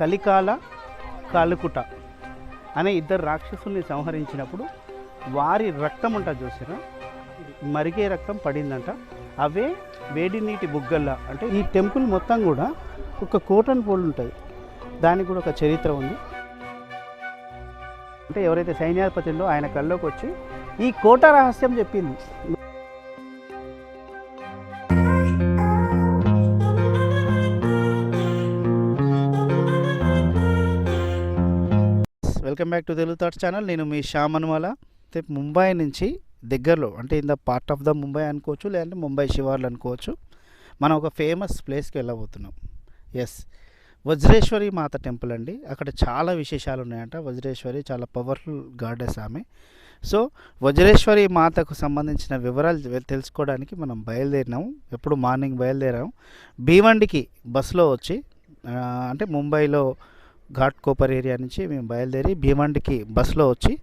కలికాల కాలుకుట అనే ఇద్దరు రాక్షసుల్ని సంహరించినప్పుడు వారి రక్తం అంట చూసారా మరిగే రక్తం పడిందంట. అవే వేడి నీటి బుగ్గల్లా అంటే ఈ టెంపుల్ మొత్తం కూడా ఒక కోటన్ పోల్ ఉంటుంది. దానికి కూడా ఒక చరిత్ర ఉంది. అంటే ఎవరైతే సైన్యాధిపతి ఉందో ఆయన కల్లోకి వచ్చి ఈ కోట రహస్యం చెప్పింది. Welcome back to Telugu thoughts channel. నేను మీ శ్యామ్ అనుమాల అయితే ముంబై నుంచి దగ్గరలో అంటే in the part of the Mumbai అనుకోవచ్చు లేదంటే ముంబై శివార్లు అనుకోవచ్చు మనం ఒక ఫేమస్ ప్లేస్కి వెళ్ళబోతున్నాం. ఎస్ వజ్రేశ్వరి మాత టెంపుల్ అండి. అక్కడ చాలా విశేషాలు ఉన్నాయంట. వజ్రేశ్వరి చాలా పవర్ఫుల్ గాడెస్ ఆమె. సో వజ్రేశ్వరి మాతకు సంబంధించిన వివరాలు తెలుసుకోవడానికి మనం బయలుదేరినాము. ఎప్పుడు మార్నింగ్ బయలుదేరాము. భీవండికి బస్సులో వచ్చి అంటే ముంబైలో ఘాట్ కోపర్ ఏరియా నుంచి మేము బయలుదేరి భీమండికి బస్సులో వచ్చి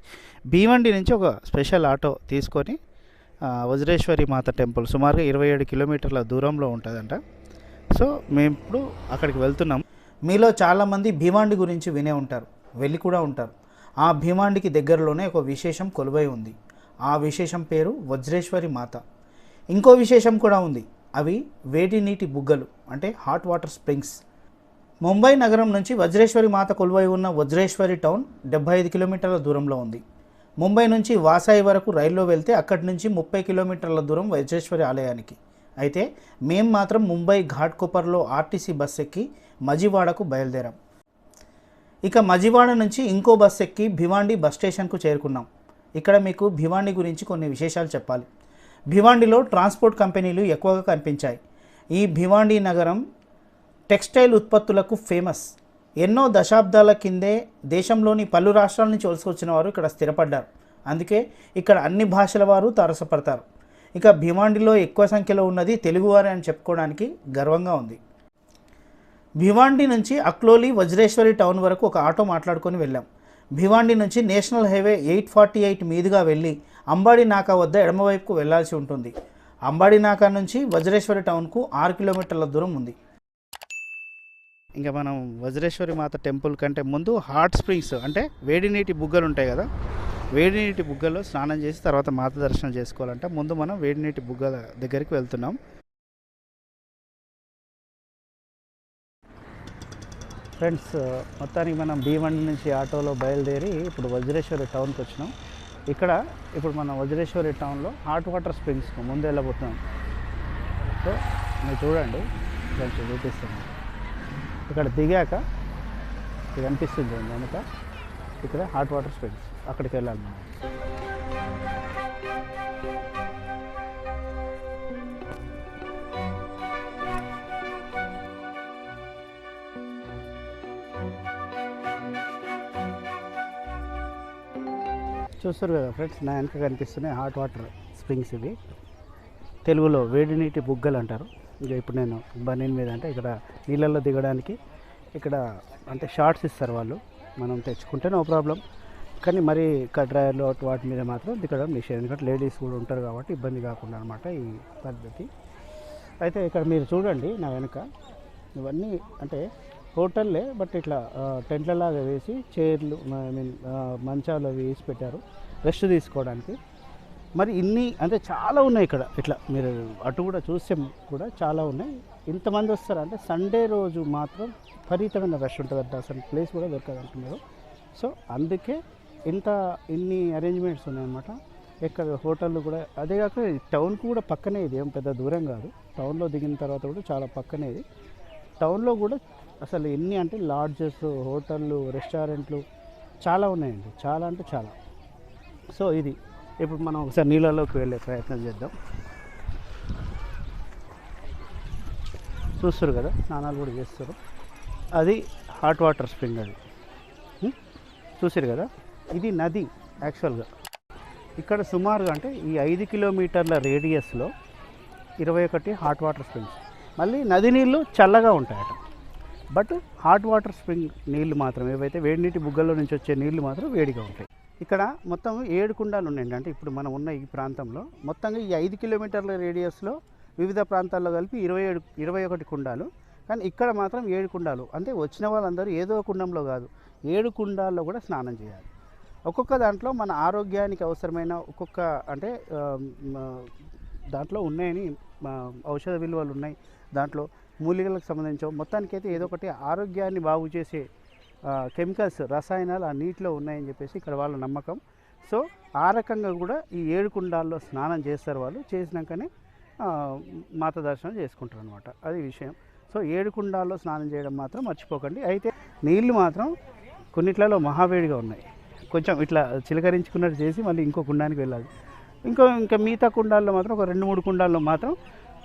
భీమండి నుంచి ఒక స్పెషల్ ఆటో తీసుకొని వజ్రేశ్వరి మాత టెంపుల్ సుమారుగా ఇరవై ఏడు కిలోమీటర్ల దూరంలో ఉంటుందంట. సో మేము ఇప్పుడు అక్కడికి వెళ్తున్నాం. మీలో చాలామంది భీమాండి గురించి వినే ఉంటారు వెళ్ళి కూడా ఉంటారు. ఆ భీమాండికి దగ్గరలోనే ఒక విశేషం కొలువై ఉంది. ఆ విశేషం పేరు వజ్రేశ్వరి మాత. ఇంకో విశేషం కూడా ఉంది. అవి వేడి నీటి బుగ్గలు అంటే హాట్ వాటర్ స్ప్రింగ్స్ ముంబై నగరం నుంచి వజ్రేశ్వరి మాత కొలువై ఉన్న వజ్రేశ్వరి టౌన్ డెబ్బై ఐదు కిలోమీటర్ల దూరంలో ఉంది. ముంబై నుంచి వాసాయి వరకు రైల్లో వెళ్తే అక్కడి నుంచి ముప్పై కిలోమీటర్ల దూరం వజ్రేశ్వరి ఆలయానికి. అయితే మేం మాత్రం ముంబై ఘాట్ కొప్పర్లో ఆర్టీసీ బస్ ఎక్కి మజివాడకు బయలుదేరాం. ఇక మజివాడ నుంచి ఇంకో బస్ ఎక్కి భివాండి బస్ స్టేషన్కు చేరుకున్నాం. ఇక్కడ మీకు భివాండి గురించి కొన్ని విశేషాలు చెప్పాలి. భివాండిలో ట్రాన్స్పోర్ట్ కంపెనీలు ఎక్కువగా కనిపించాయి. ఈ భివాండి నగరం టెక్స్టైల్ ఉత్పత్తులకు ఫేమస్. ఎన్నో దశాబ్దాల కిందే దేశంలోని పలు రాష్ట్రాల నుంచి వలసకొచ్చిన వచ్చిన వారు ఇక్కడ స్థిరపడ్డారు. అందుకే ఇక్కడ అన్ని భాషల వారు తారసపడతారు. ఇక భివాండిలో ఎక్కువ సంఖ్యలో ఉన్నది తెలుగువారే అని చెప్పుకోవడానికి గర్వంగా ఉంది. భివాండి నుంచి అక్లోలి వజ్రేశ్వరి టౌన్ వరకు ఒక ఆటో మాట్లాడుకొని వెళ్ళాం. భివాండి నుంచి national highway eight forty eight మీదుగా వెళ్ళి అంబాడి నాకా వద్ద ఎడమవైపుకు వెళ్ళాల్సి ఉంటుంది. అంబాడి నాకా నుంచి వజ్రేశ్వరి టౌన్కు ఆరు కిలోమీటర్ల దూరం ఉంది. ఇంకా మనం వజ్రేశ్వరి మాత టెంపుల్ కంటే ముందు హాట్ స్ప్రింగ్స్ అంటే వేడి నీటి బుగ్గలు ఉంటాయి కదా వేడి నీటి బుగ్గల్లో స్నానం చేసి తర్వాత మాత దర్శనం చేసుకోవాలంటే. ముందు మనం వేడి నీటి బుగ్గల దగ్గరికి వెళ్తున్నాం. ఫ్రెండ్స్ మొత్తానికి మనం భీమండి నుంచి ఆటోలో బయలుదేరి ఇప్పుడు వజ్రేశ్వరి టౌన్కి వచ్చినాం. ఇక్కడ ఇప్పుడు మనం వజ్రేశ్వరి టౌన్లో హాట్ వాటర్ స్ప్రింగ్స్కి ముందు వెళ్ళబోతున్నాం. సో మీరు చూడండి కొంచెం చూపిస్తాను. ఇక్కడ దిగాక ఇది కనిపిస్తుంది వెనుక వెనక. ఇక్కడ హాట్ వాటర్ స్ప్రింగ్స్ అక్కడికి వెళ్ళాలి మనం. చూస్తారు కదా ఫ్రెండ్స్ నా వెనక కనిపిస్తున్నాయి హాట్ వాటర్ స్ప్రింగ్స్ ఇవి. తెలుగులో వేడి నీటి బుగ్గలు అంటారు. ఇక ఇప్పుడు నేను బనీన్ మీద అంటే ఇక్కడ నీళ్ళల్లో దిగడానికి ఇక్కడ అంటే షార్ట్స్ ఇస్తారు వాళ్ళు. మనం తెచ్చుకుంటే నో ప్రాబ్లం. కానీ మరి కడ్రాయర్లు వాటి మీద మాత్రం దిగడం నిషేధం. ఎందుకంటే లేడీస్ కూడా ఉంటారు కాబట్టి ఇబ్బంది కాకుండా అనమాట ఈ పద్ధతి. అయితే ఇక్కడ మీరు చూడండి నా వెనుక. ఇవన్నీ అంటే హోటల్లే బట్ ఇట్లా టెంట్లలాగా వేసి చైర్లు ఐ మీన్ మంచాలు అవి వేసి పెట్టారు. రెస్ట్ తీసుకోవడానికి. మరి ఇన్ని అంటే చాలా ఉన్నాయి ఇక్కడ. ఇట్లా మీరు అటు కూడా చూస్తే కూడా చాలా ఉన్నాయి. ఇంతమంది వస్తారు అంటే సండే రోజు మాత్రం విపరీతమైన రష్ ఉంటుందంట అసలు ప్లేస్ కూడా దొరకదు అంటున్నారు. సో అందుకే ఇంత ఇన్ని అరేంజ్మెంట్స్ ఉన్నాయన్నమాట. ఎక్కడ హోటళ్ళు కూడా అదే కాక టౌన్కి కూడా పక్కనే ఇది. ఏం పెద్ద దూరం కాదు. టౌన్లో దిగిన తర్వాత కూడా చాలా పక్కనే ఇది. టౌన్లో కూడా అసలు ఎన్ని అంటే లాడ్జెస్ హోటళ్ళు రెస్టారెంట్లు చాలా ఉన్నాయండి. చాలా అంటే చాలా. సో ఇది. ఇప్పుడు మనం ఒకసారి నీళ్ళలోకి వెళ్ళే ప్రయత్నం చేద్దాం. చూస్తారు కదా స్నానాలు కూడా చేస్తారు. అది హాట్ వాటర్ స్ప్రింగ్ అది. చూసారు కదా? ఇది నది యాక్చువల్గా ఇక్కడ సుమారుగా అంటే ఈ ఐదు కిలోమీటర్ల రేడియస్లో ఇరవై ఒకటి హాట్ వాటర్ స్ప్రింగ్స్ మళ్ళీ నది నీళ్ళు చల్లగా ఉంటాయట. బట్ హాట్ వాటర్ స్ప్రింగ్ నీళ్ళు మాత్రం ఏవైతే వేడి నీటి బుగ్గల్లో నుంచి వచ్చే నీళ్ళు మాత్రం వేడిగా ఉంటాయి. ఇక్కడ మొత్తం ఏడు కుండాలు ఉన్నాయండి అంటే ఇప్పుడు మనం ఉన్న ఈ ప్రాంతంలో మొత్తంగా ఈ ఐదు కిలోమీటర్ల రేడియస్లో వివిధ ప్రాంతాల్లో కలిపి ఇరవై ఏడు ఇరవై ఒకటి కుండాలు. కానీ ఇక్కడ మాత్రం ఏడు కుండాలు. అంటే వచ్చిన వాళ్ళందరూ ఏదో కుండంలో కాదు. ఏడు కుండాల్లో కూడా స్నానం చేయాలి. ఒక్కొక్క దాంట్లో మన ఆరోగ్యానికి అవసరమైన ఒక్కొక్క అంటే దాంట్లో ఉన్నాయని మా ఔషధ విలువలు ఉన్నాయి. దాంట్లో మూలికలకు సంబంధించి మొత్తానికైతే ఏదో ఒకటి ఆరోగ్యాన్ని బాగు చేసే కెమికల్స్ రసాయనాలు ఆ నీటిలో ఉన్నాయని చెప్పేసి ఇక్కడ వాళ్ళ నమ్మకం. సో ఆ రకంగా కూడా ఈ ఏడు కుండాల్లో స్నానం చేస్తారు వాళ్ళు. చేసినాకనే మాత దర్శనం చేసుకుంటారు అనమాట అది విషయం. సో ఏడు కుండాల్లో స్నానం చేయడం మాత్రం మర్చిపోకండి. అయితే నీళ్ళు మాత్రం కొన్నిట్లలో మహావేడిగా ఉన్నాయి. కొంచెం ఇట్లా చిలకరించుకున్నట్టు చేసి మళ్ళీ ఇంకో కుండానికి వెళ్ళాలి. ఇంకో ఇంకా మిగతా కుండాల్లో మాత్రం ఒక రెండు మూడు కుండాల్లో మాత్రం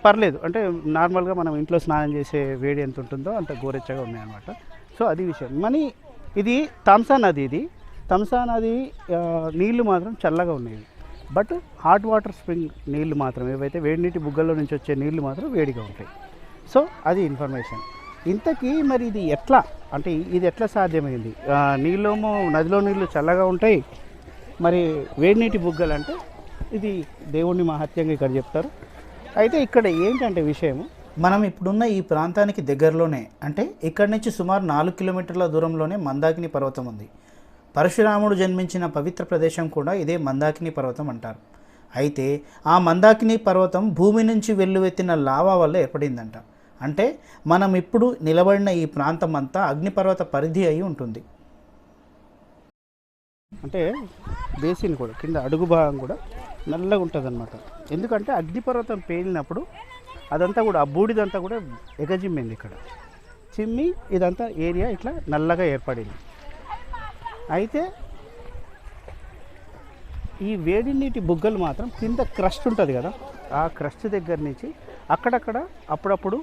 పర్లేదు. అంటే నార్మల్గా మనం ఇంట్లో స్నానం చేసే వేడి ఎంత ఉంటుందో అంత గోరెచ్చగా ఉన్నాయన్నమాట. సో అది విషయం. మనీ ఇది తమ్సా నది ఇది. తమ్సా నది నీళ్ళు మాత్రం చల్లగా ఉన్నాయి. బట్ హాట్ వాటర్ స్ప్రింగ్ నీళ్ళు మాత్రం ఏవైతే వేడి నీటి బుగ్గల్లో నుంచి వచ్చే నీళ్ళు మాత్రం వేడిగా ఉంటాయి. సో అది ఇన్ఫర్మేషన్. ఇంతకీ మరి ఇది ఎట్లా? అంటే ఇది ఎట్లా సాధ్యమైంది? నీళ్ళేమో నదిలో నీళ్ళు చల్లగా ఉంటాయి. మరి వేడి నీటి బుగ్గలు అంటే ఇది దేవుణ్ణి మహత్యంగా ఇక్కడ చెప్తారు. అయితే ఇక్కడ ఏంటంటే విషయము మనం ఇప్పుడున్న ఈ ప్రాంతానికి దగ్గరలోనే అంటే ఇక్కడి నుంచి సుమారు నాలుగు కిలోమీటర్ల దూరంలోనే మందాకిని పర్వతం ఉంది. పరశురాముడు జన్మించిన పవిత్ర ప్రదేశం కూడా ఇదే మందాకిని పర్వతం అంటారు. అయితే ఆ మందాకిని పర్వతం భూమి నుంచి వెల్లువెత్తిన లావా వల్ల ఏర్పడిందంట. అంటే మనం ఇప్పుడు నిలబడిన ఈ ప్రాంతం అంతా అగ్నిపర్వత పరిధి అయి ఉంటుంది. అంటే బేసిన్ కూడా కింద అడుగు భాగం కూడా నల్లగా ఉంటుంది అనమాట ఎందుకంటే అగ్నిపర్వతం పేలినప్పుడు అదంతా కూడా ఆ బూడిదంతా కూడా ఎగజిమ్మింది ఇక్కడ. చిమ్మి ఇదంతా ఏరియా ఇట్లా నల్లగా ఏర్పడింది. అయితే ఈ వేడి నీటి బుగ్గలు మాత్రం కింద క్రస్ట్ ఉంటుంది కదా ఆ క్రస్ట్ దగ్గర నుంచి అక్కడక్కడ అప్పుడప్పుడు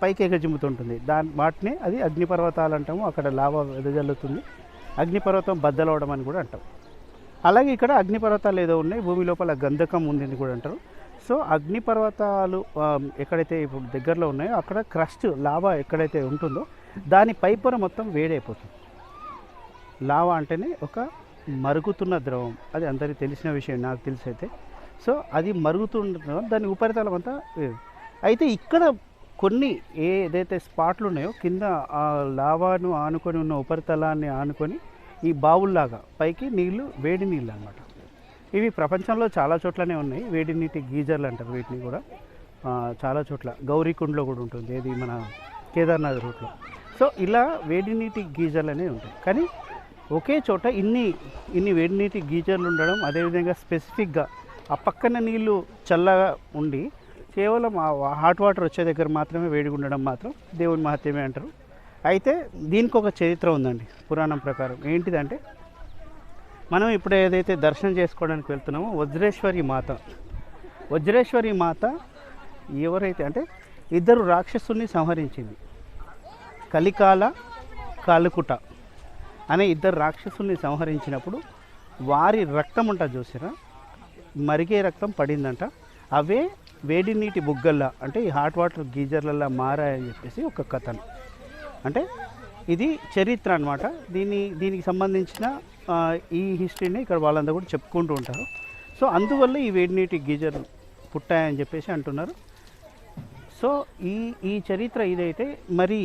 పైకి ఎగజిమ్ముతుంటుంది. దాని వాటిని అది అగ్నిపర్వతాలు అంటాము అక్కడ లావా వెదజల్లుతుంది. అగ్నిపర్వతం బద్దలవడం అని కూడా అంటాం. అలాగే ఇక్కడ అగ్నిపర్వతాలు ఏదో ఉన్నాయి భూమి లోపల గంధకం ఉందని కూడా అంటారు. సో అగ్నిపర్వతాలు ఎక్కడైతే ఇప్పుడు దగ్గరలో ఉన్నాయో అక్కడ క్రస్ట్ లావా ఎక్కడైతే ఉంటుందో దాని పైపొర మొత్తం వేడైపోతుంది. లావా అంటేనే ఒక మరుగుతున్న ద్రవం. అది అందరికీ తెలిసిన విషయం నాకు తెలిసి అయితే. సో అది మరుగుతున్న దాని ఉపరితలం అంతా అయితే ఇక్కడ కొన్ని ఏదైతే స్పాట్లు ఉన్నాయో కింద ఆ లావాను ఆనుకొని ఉన్న ఉపరితలాన్ని ఆనుకొని ఈ బావుల్లాగా పైకి నీళ్ళు వేడి నీళ్ళు అన్నమాట. ఇవి ప్రపంచంలో చాలా చోట్లనే ఉన్నాయి. వేడి నీటి గీజర్లు అంటారు వీటిని కూడా. చాలా చోట్ల. గౌరీకుండ్లో కూడా ఉంటుంది. ఏది మన కేదార్నాథ్ రూట్లో. సో ఇలా వేడి నీటి గీజర్లు అనేవి ఉంటాయి. కానీ ఒకే చోట ఇన్ని ఇన్ని వేడి నీటి గీజర్లు ఉండడం అదేవిధంగా స్పెసిఫిక్గా ఆ పక్కన నీళ్ళు చల్లగా ఉండి కేవలం ఆ హాట్ వాటర్ వచ్చే దగ్గర మాత్రమే వేడిగా ఉండడం మాత్రం దేవుని మహత్యమే అంటారు. అయితే దీనికి ఒక చరిత్ర ఉందండి. పురాణం ప్రకారం. ఏంటిదంటే మనం ఇప్పుడు ఏదైతే దర్శనం చేసుకోవడానికి వెళ్తున్నామో వజ్రేశ్వరి మాత. వజ్రేశ్వరి మాత ఎవరైతే అంటే ఇద్దరు రాక్షసుని సంహరించింది. కలికాల కాలుకుట అనే ఇద్దరు రాక్షసుల్ని సంహరించినప్పుడు వారి రక్తం అంట చూసారా మరిగే రక్తం పడిందంట. అవే వేడి నీటి బుగ్గల్లా అంటే ఈ హాట్ వాటర్ గీజర్లలో మారాయని చెప్పేసి ఒక కథను. అంటే ఇది చరిత్ర అనమాట దీని దీనికి సంబంధించిన ఈ హిస్టరీని ఇక్కడ వాళ్ళందరూ కూడా చెప్పుకుంటూ ఉంటారు. సో అందువల్ల ఈ వేడి నీటి గీజర్ పుట్టాయని చెప్పేసి అంటున్నారు. సో ఈ ఈ చరిత్ర ఇదైతే మరి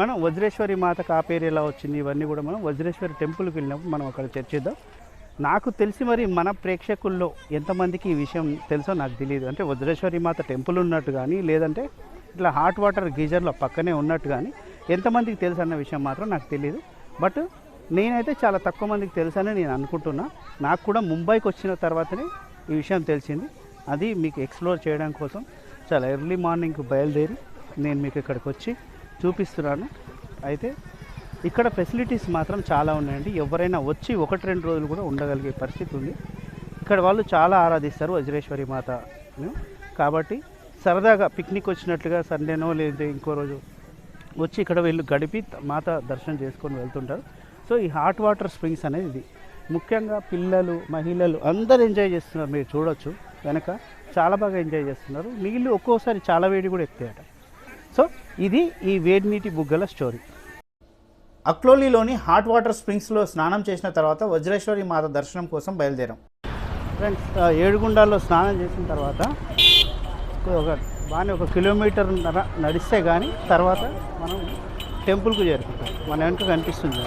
మనం వజ్రేశ్వరి మాత కాపేరు ఎలా వచ్చింది? ఇవన్నీ కూడా మనం వజ్రేశ్వరి టెంపుల్కి వెళ్ళినప్పుడు మనం అక్కడ చర్చిద్దాం నాకు తెలిసి మరి మన ప్రేక్షకుల్లో ఎంతమందికి ఈ విషయం తెలుసో నాకు తెలియదు. అంటే వజ్రేశ్వరి మాత టెంపుల్ ఉన్నట్టు కానీ లేదంటే ఇట్లా హాట్ వాటర్ గీజర్లో పక్కనే ఉన్నట్టు కానీ ఎంతమందికి తెలుసు అన్న విషయం మాత్రం నాకు తెలియదు. బట్ నేనైతే చాలా తక్కువ మందికి తెలుసని నేను అనుకుంటున్నా. నాకు కూడా ముంబైకి వచ్చిన తర్వాతనే ఈ విషయం తెలిసింది. అది మీకు ఎక్స్ప్లోర్ చేయడం కోసం చాలా ఎర్లీ మార్నింగ్ బయలుదేరి నేను మీకు ఇక్కడికి వచ్చి చూపిస్తున్నాను. అయితే ఇక్కడ ఫెసిలిటీస్ మాత్రం చాలా ఉన్నాయండి. ఎవరైనా వచ్చి ఒకటి రెండు రోజులు కూడా ఉండగలిగే పరిస్థితి ఉంది. ఇక్కడ వాళ్ళు చాలా ఆరాధిస్తారు వజ్రేశ్వరి మాతను కాబట్టి సరదాగా పిక్నిక్ వచ్చినట్లుగా సండేనో లేదంటే ఇంకో రోజు వచ్చి ఇక్కడ వీళ్ళు గడిపి మాత దర్శనం చేసుకొని వెళ్తుంటారు. సో ఈ హాట్ వాటర్ స్ప్రింగ్స్ అనేది ఇది ముఖ్యంగా పిల్లలు మహిళలు అందరు ఎంజాయ్ చేస్తున్నారు. మీరు చూడొచ్చు. వెనక చాలా బాగా ఎంజాయ్ చేస్తున్నారు. నీళ్ళు ఒక్కోసారి చాలా వేడి కూడా ఎక్కుతాయట. సో ఇది ఈ వేడి నీటి బుగ్గల స్టోరీ. అక్లోలిలోని హాట్ వాటర్ స్ప్రింగ్స్లో స్నానం చేసిన తర్వాత వజ్రేశ్వరి మాత దర్శనం కోసం బయలుదేరాం. ఫ్రెండ్స్ ఏడుగుండాల్లో స్నానం చేసిన తర్వాత ఒక బాగానే ఒక కిలోమీటర్ నడిస్తే కానీ తర్వాత మనం టెంపుల్కు చేరుకుంటాం. మన వెనుక కనిపిస్తుంది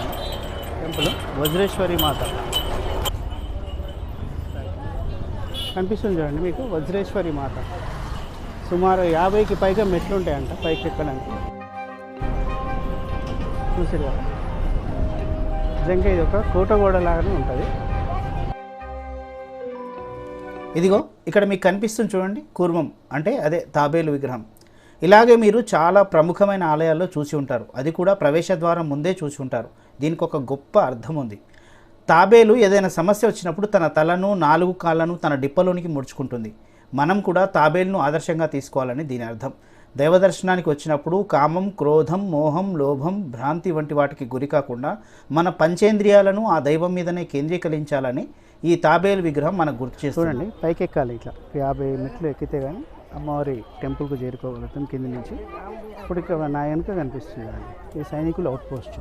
టెంపుల్. వజ్రేశ్వరి మాత. కనిపిస్తుంది చూడండి మీకు వజ్రేశ్వరి మాత. సుమారు యాభైకి పైగా మెట్లు ఉంటాయంట పైకి ఎక్కడానికి. చూసారు కదా? నిజంగా ఇది ఒక కోటగోడ లాగానే ఉంటుంది. ఇదిగో ఇక్కడ మీకు కనిపిస్తుంది చూడండి కూర్మం. అంటే అదే తాబేలు విగ్రహం. ఇలాగే మీరు చాలా ప్రముఖమైన ఆలయాల్లో చూసి ఉంటారు. అది కూడా ప్రవేశ ద్వారం ముందే చూసి ఉంటారు. దీనికి ఒక గొప్ప అర్థం ఉంది తాబేలు ఏదైనా సమస్య వచ్చినప్పుడు తన తలను నాలుగు కాళ్ళను తన డిప్పలోనికి ముడుచుకుంటుంది. మనం కూడా తాబేలును ఆదర్శంగా తీసుకోవాలని దీని అర్థం. దైవ దర్శనానికి వచ్చినప్పుడు కామం క్రోధం మోహం లోభం భ్రాంతి వంటి వాటికి గురి కాకుండా మన పంచేంద్రియాలను ఆ దైవం మీదనే కేంద్రీకరించాలని ఈ తాబేలు విగ్రహం మనకు గుర్తు చేస్తుంది. చూడండి పైకి ఎక్కాలి ఇట్లా యాభై మెట్లు ఎక్కితే కానీ అమ్మవారి టెంపుల్కు చేరుకోగలుగుతాం కింద నుంచి. ఇప్పుడు ఇక్కడ నా వెనుక కనిపిస్తుంది ఈ సైనికులు అవుట్ పోస్ట్.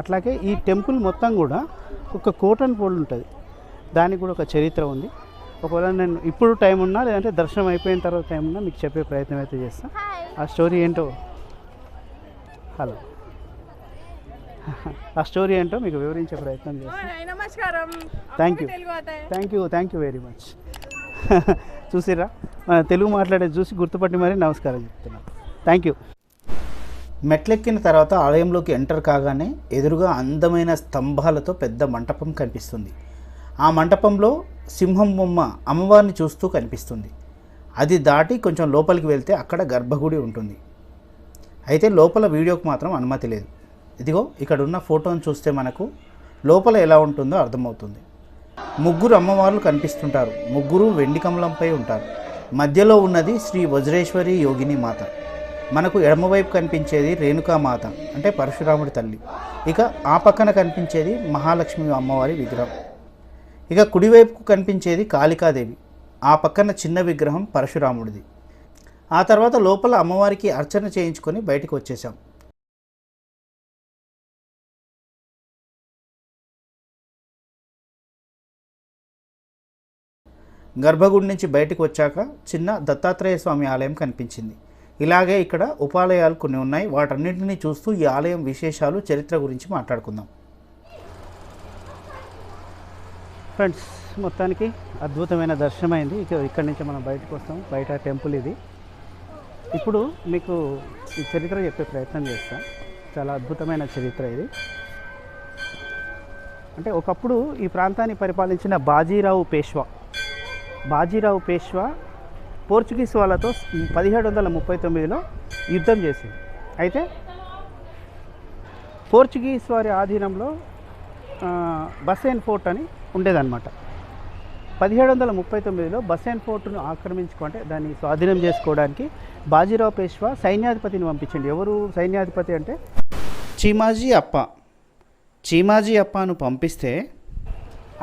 అట్లాగే ఈ టెంపుల్ మొత్తం కూడా ఒక కోటన్ పోల్ ఉంటుంది. దానికి కూడా ఒక చరిత్ర ఉంది. ఒకవేళ నేను ఇప్పుడు టైం ఉన్నా లేదంటే దర్శనం అయిపోయిన తర్వాత టైం ఉన్నా మీకు చెప్పే ప్రయత్నం అయితే చేస్తాను ఆ స్టోరీ ఏంటో? హలో. ఆ స్టోరీ ఏంటో మీకు వివరించే ప్రయత్నం చేస్తాను నమస్కారం. Thank you. Telugu అతాయి thank you thank you very much చూసిరా మన తెలుగు మాట్లాడేది చూసి గుర్తుపట్టి మరీ నమస్కారం చెప్తున్నాను థ్యాంక్ యూ మెట్లెక్కిన తర్వాత ఆలయంలోకి ఎంటర్ కాగానే ఎదురుగా అందమైన స్తంభాలతో పెద్ద మంటపం కనిపిస్తుంది. ఆ మంటపంలో సింహం బొమ్మ అమ్మవారిని చూస్తూ కనిపిస్తుంది. అది దాటి కొంచెం లోపలికి వెళ్తే అక్కడ గర్భగుడి ఉంటుంది. అయితే లోపల వీడియోకి మాత్రం అనుమతి లేదు. ఇదిగో ఇక్కడ ఉన్న ఫోటోను చూస్తే మనకు లోపల ఎలా ఉంటుందో అర్థమవుతుంది. ముగ్గురు అమ్మవార్లు కనిపిస్తుంటారు. ముగ్గురు వెండి కమలంపై ఉంటారు. మధ్యలో ఉన్నది శ్రీ వజ్రేశ్వరి యోగిని మాత. మనకు ఎడమవైపు కనిపించేది రేణుకామాత అంటే పరశురాముడి తల్లి. ఇక ఆ పక్కన కనిపించేది మహాలక్ష్మి అమ్మవారి విగ్రహం. ఇక కుడివైపుకు కనిపించేది కాళికాదేవి. ఆ పక్కన చిన్న విగ్రహం పరశురాముడిది. ఆ తర్వాత లోపల అమ్మవారికి అర్చన చేయించుకొని బయటకు వచ్చేసాం గర్భగుడి నుంచి బయటకు వచ్చాక చిన్న దత్తాత్రేయ స్వామి ఆలయం కనిపించింది. ఇలాగే ఇక్కడ ఉపాలయాలు కొన్ని ఉన్నాయి. వాటన్నింటినీ చూస్తూ ఈ ఆలయం విశేషాలు చరిత్ర గురించి మాట్లాడుకుందాం. ఫ్రెండ్స్ మొత్తానికి అద్భుతమైన దర్శనమైంది. ఇక ఇక్కడి నుంచి మనం బయటకు వస్తాం. బయట టెంపుల్ ఇది. ఇప్పుడు మీకు ఈ చరిత్ర చెప్పే ప్రయత్నం చేస్తాం. చాలా అద్భుతమైన చరిత్ర ఇది. అంటే ఒకప్పుడు ఈ ప్రాంతాన్ని పరిపాలించిన బాజీరావు పేష్వా. బాజీరావు పేష్వా పోర్చుగీస్ వాళ్ళతో పదిహేడు వందల ముప్పై తొమ్మిదిలో యుద్ధం చేసింది. అయితే పోర్చుగీస్ వారి ఆధీనంలో బసైన్ ఫోర్ట్ అని ఉండేదన్నమాట. పదిహేడు వందల ముప్పై తొమ్మిదిలో బసైన్ ఫోర్ట్ను ఆక్రమించుకుంటే దాన్ని స్వాధీనం చేసుకోవడానికి బాజీరావు పేష్వా సైన్యాధిపతిని పంపించండి. ఎవరు సైన్యాధిపతి అంటే? చీమాజీ అప్ప. చీమాజీ అప్పను పంపిస్తే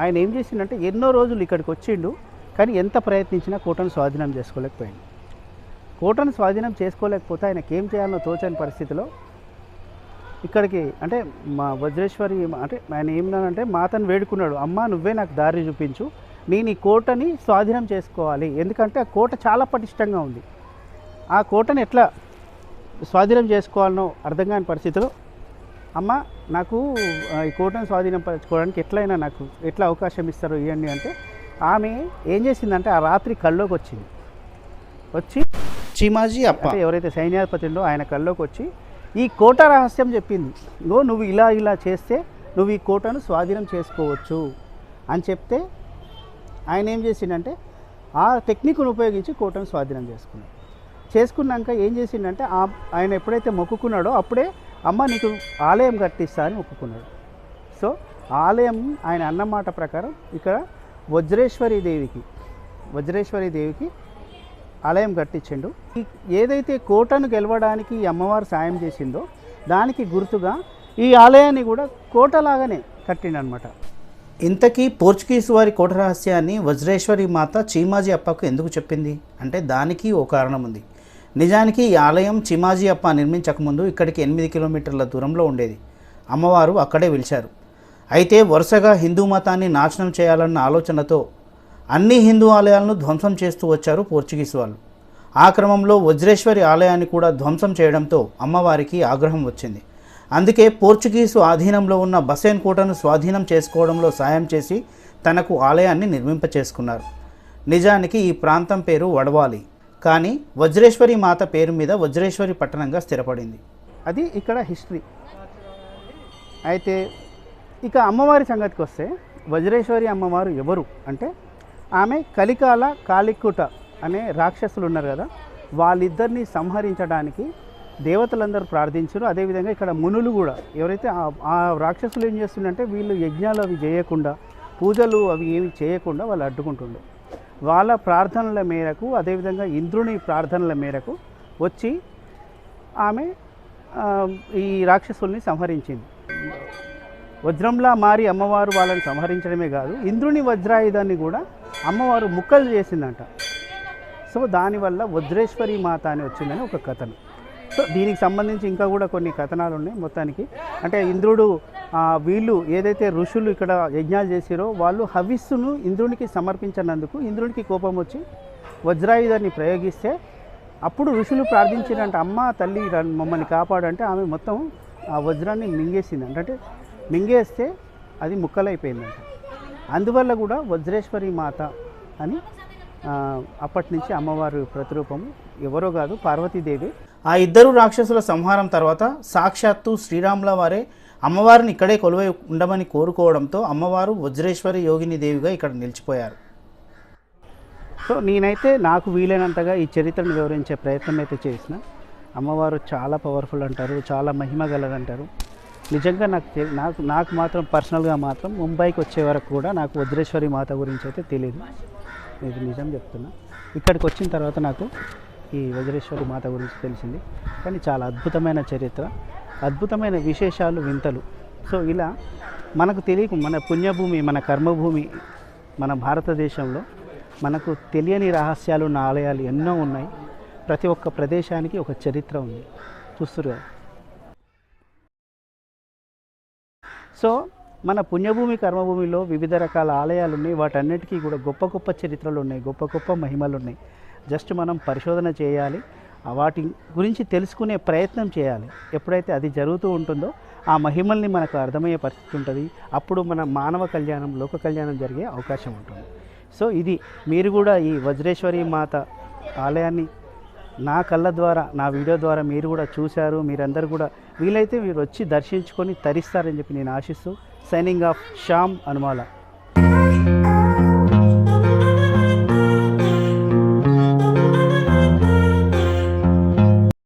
ఆయన ఏం చేసిండంటే ఎన్నో రోజులు ఇక్కడికి వచ్చిండు. కానీ ఎంత ప్రయత్నించినా కోటను స్వాధీనం చేసుకోలేకపోయింది. కోటను స్వాధీనం చేసుకోలేకపోతే ఆయనకి ఏం చేయాలనో తోచని పరిస్థితిలో ఇక్కడికి అంటే మా వజ్రేశ్వరి అంటే ఆయన ఏమన్నానంటే మాతను వేడుకున్నాడు. అమ్మ నువ్వే నాకు దారి చూపించు. నేను ఈ కోటని స్వాధీనం చేసుకోవాలి. ఎందుకంటే ఆ కోట చాలా పటిష్టంగా ఉంది. ఆ కోటని ఎట్లా స్వాధీనం చేసుకోవాలనో అర్థం కాని పరిస్థితిలో అమ్మ నాకు ఈ కోటను స్వాధీనం పరచుకోవడానికి ఎట్లయినా నాకు ఎట్లా అవకాశం ఇస్తారో ఇవ్వండి అంటే ఆమె ఏం చేసిందంటే ఆ రాత్రి కల్లోకి వచ్చింది. వచ్చి చీమాజీ అప్ప. ఎవరైతే సైన్యాధిపతి ఉందో ఆయన కల్లోకి వచ్చి ఈ కోట రహస్యం చెప్పింది. ఇగో నువ్వు ఇలా ఇలా చేస్తే నువ్వు ఈ కోటను స్వాధీనం చేసుకోవచ్చు అని చెప్తే ఆయన ఏం చేసిండంటే ఆ టెక్నిక్ను ఉపయోగించి కోటను స్వాధీనం చేసుకున్నాడు. చేసుకున్నాక ఏం చేసిండంటే ఆ ఆయన ఎప్పుడైతే మొక్కుకున్నాడో అప్పుడే అమ్మ నీకు ఆలయం కట్టిస్తా అని మొక్కుకున్నాడు. సో ఆలయం ఆయన అన్నమాట ప్రకారం ఇక్కడ వజ్రేశ్వరి దేవికి వజ్రేశ్వరి దేవికి ఆలయం కట్టించిండు. ఏదైతే కోటను గెలవడానికి ఈ అమ్మవారు సాయం చేసిందో దానికి గుర్తుగా ఈ ఆలయాన్ని కూడా కోటలాగానే కట్టిండనమాట ఇంతకీ పోర్చుగీస్ వారి కోట రహస్యాన్ని వజ్రేశ్వరి మాత చీమాజీ అప్పకు ఎందుకు చెప్పింది? అంటే దానికి ఓ కారణం ఉంది నిజానికి ఈ ఆలయం చిమాజీ అప్ప నిర్మించకముందు ఇక్కడికి ఎనిమిది కిలోమీటర్ల దూరంలో ఉండేది. అమ్మవారు అక్కడే పిలిచారు అయితే వరుసగా హిందూ మతాన్ని నాశనం చేయాలన్న ఆలోచనతో అన్ని హిందూ ఆలయాలను ధ్వంసం చేస్తూ వచ్చారు పోర్చుగీస్ వాళ్ళు. ఆ క్రమంలో వజ్రేశ్వరి ఆలయాన్ని కూడా ధ్వంసం చేయడంతో అమ్మవారికి ఆగ్రహం వచ్చింది. అందుకే పోర్చుగీసు ఆధీనంలో ఉన్న బసేన్ కోటను స్వాధీనం చేసుకోవడంలో సాయం చేసి తనకు ఆలయాన్ని నిర్మింపచేసుకున్నారు నిజానికి ఈ ప్రాంతం పేరు వడవాలి. కానీ వజ్రేశ్వరి మాత పేరు మీద వజ్రేశ్వరి పట్టణంగా స్థిరపడింది. అది ఇక్కడ హిస్టరీ. అయితే ఇక అమ్మవారి సంగతికి వస్తే వజ్రేశ్వరి అమ్మవారు ఎవరు అంటే ఆమె కలికాల కాళిక్కుట అనే రాక్షసులు ఉన్నారు కదా వాళ్ళిద్దరిని సంహరించడానికి దేవతలందరూ ప్రార్థించారు. అదేవిధంగా ఇక్కడ మునులు కూడా ఎవరైతే ఆ- రాక్షసులు ఏం చేస్తుండంటే వీళ్ళు యజ్ఞాలు అవి చేయకుండా పూజలు అవి ఏమి చేయకుండా వాళ్ళు అడ్డుకుంటుండే వాళ్ళ ప్రార్థనల మేరకు అదేవిధంగా ఇంద్రుని ప్రార్థనల మేరకు వచ్చి ఆమె ఈ రాక్షసుల్ని సంహరించింది. వజ్రంలా మారి అమ్మవారు వాళ్ళని సంహరించడమే కాదు ఇంద్రుని వజ్రాయుధాన్ని కూడా అమ్మవారు ముక్కలు చేసిందంట. సో దానివల్ల వజ్రేశ్వరి మాత అని వచ్చిందని ఒక కథనం. సో దీనికి సంబంధించి ఇంకా కూడా కొన్ని కథనాలు ఉన్నాయి మొత్తానికి. అంటే ఇంద్రుడు వీళ్ళు ఏదైతే ఋషులు ఇక్కడ యజ్ఞాలు చేసిరో వాళ్ళు హవిస్సును ఇంద్రునికి సమర్పించినందుకు ఇంద్రునికి కోపం వచ్చి వజ్రాయుధాన్ని ప్రయోగిస్తే అప్పుడు ఋషులు ప్రార్థించినంటే అమ్మ తల్లి మమ్మల్ని కాపాడంటే ఆమె మొత్తం ఆ వజ్రాన్ని మింగేసింది అంటే మింగేస్తే అది ముక్కలైపోయిందంట. అందువల్ల కూడా వజ్రేశ్వరి మాత అని అప్పటి నుంచి అమ్మవారి ప్రతిరూపము ఎవరో కాదు పార్వతీదేవి. ఆ ఇద్దరు రాక్షసుల సంహారం తర్వాత సాక్షాత్తు శ్రీరాముల వారే అమ్మవారిని ఇక్కడే కొలువై ఉండమని కోరుకోవడంతో అమ్మవారు వజ్రేశ్వరి యోగిని దేవిగా ఇక్కడ నిలిచిపోయారు. సో నేనైతే నాకు వీలైనంతగా ఈ చరిత్రను వివరించే ప్రయత్నం అయితే చేసిన. అమ్మవారు చాలా పవర్ఫుల్ అంటారు చాలా మహిమ గలదంటారు. నిజంగా నాకు తెలి- నాకు నాకు మాత్రం పర్సనల్గా మాత్రం ముంబైకి వచ్చే వరకు కూడా నాకు వజ్రేశ్వరి మాత గురించి అయితే తెలియదు ఇది నిజం చెప్తున్నా. ఇక్కడికి వచ్చిన తర్వాత నాకు ఈ వజ్రేశ్వరి మాత గురించి తెలిసింది. కానీ చాలా అద్భుతమైన చరిత్ర అద్భుతమైన విశేషాలు వింతలు. సో ఇలా మనకు తెలియక మన పుణ్యభూమి మన కర్మభూమి మన భారతదేశంలో మనకు తెలియని రహస్యాలు ఉన్న ఆలయాలు ఎన్నో ఉన్నాయి. ప్రతి ఒక్క ప్రదేశానికి ఒక చరిత్ర ఉంది. చూస్తురు కదా. సో మన పుణ్యభూమి కర్మభూమిలో వివిధ రకాల ఆలయాలు ఉన్నాయి వాటన్నిటికీ కూడా గొప్ప గొప్ప చరిత్రలు ఉన్నాయి. గొప్ప గొప్ప మహిమలు ఉన్నాయి. జస్ట్ మనం పరిశోధన చేయాలి. వాటి గురించి తెలుసుకునే ప్రయత్నం చేయాలి. ఎప్పుడైతే అది జరుగుతూ ఉంటుందో ఆ మహిమల్ని మనకు అర్థమయ్యే పరిస్థితి ఉంటుంది. అప్పుడు మన మానవ కళ్యాణం లోక కళ్యాణం జరిగే అవకాశం ఉంటుంది. సో ఇది మీరు కూడా ఈ వజ్రేశ్వరి మాత ఆలయాన్ని నా కళ్ళ ద్వారా నా వీడియో ద్వారా మీరు కూడా చూశారు మీరందరూ కూడా వీలైతే మీరు వచ్చి దర్శించుకొని తరిస్తారని చెప్పి నేను ఆశిస్తూ సైనింగ్ ఆఫ్ శ్యామ్ అనుమాల